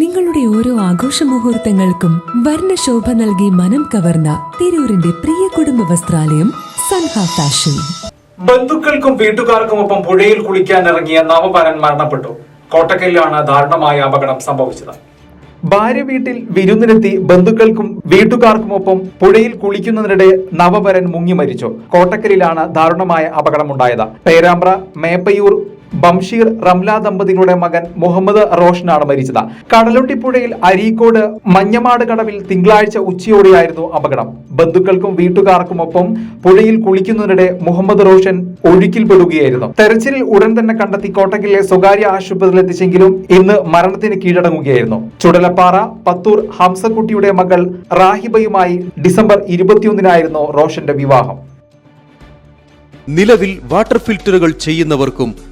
നിങ്ങളുടെ ഓരോ ആഘോഷ മുഹൂർത്തങ്ങൾക്കും വർണശോഭ നൽകി മനം കവർന്ന തിരൂരിന്റെ പ്രിയ കുടുംബ വസ്ത്രാലയം സൻഹ ഫാഷൻ. ബന്ധുക്കൾക്കും വീട്ടുകാർക്കുമൊപ്പം പുഴയിൽ കുളിക്കാൻ ഇറങ്ങിയ നവപരൻ മരണപ്പെട്ടു. കോട്ടക്കലിലാണ് ദാരുണമായ അപകടം സംഭവിച്ചത്. ഭാര്യ വീട്ടിൽ വിരുന്നിനെത്തി ബന്ധുക്കൾക്കും വീട്ടുകാർക്കുമൊപ്പം പുഴയിൽ കുളിക്കുന്നതിനിടെ നവവരൻ മുങ്ങി മരിച്ചു. കോട്ടക്കലിലാണ് ദാരുണമായ അപകടമുണ്ടായത്. പേരാമ്പ്ര മേപ്പയൂർ ബംഷീർ റംല ദമ്പതികളുടെ മകൻ മുഹമ്മദ് റോഷനാണ് മരിച്ചത്. കടലുണ്ടിപ്പുഴയിൽ അരീക്കോട് മഞ്ഞമാട് കടവിൽ തിങ്കളാഴ്ച ഉച്ചയോടെയായിരുന്നു അപകടം. ബന്ധുക്കൾക്കും വീട്ടുകാർക്കുമൊപ്പം പുഴയിൽ കുളിക്കുന്നതിനിടെ മുഹമ്മദ് റോഷൻ ഒഴുക്കിൽപ്പെടുകയായിരുന്നു. തെരച്ചിലിൽ ഉടൻ തന്നെ കണ്ടെത്തി കോട്ടക്കിലെ സ്വകാര്യ ആശുപത്രിയിൽ എത്തിച്ചെങ്കിലും ഇന്ന് മരണത്തിന് കീഴടങ്ങുകയായിരുന്നു. ചുടലപ്പാറ പത്തൂർ ഹംസക്കുട്ടിയുടെ മകൾ റാഹിബയുമായി ഡിസംബർ ഇരുപത്തിയൊന്നിനായിരുന്നു റോഷന്റെ വിവാഹം. നിലവിൽ വാട്ടർ ഫിൽറ്ററുകൾ ചെയ്യുന്നവർക്കും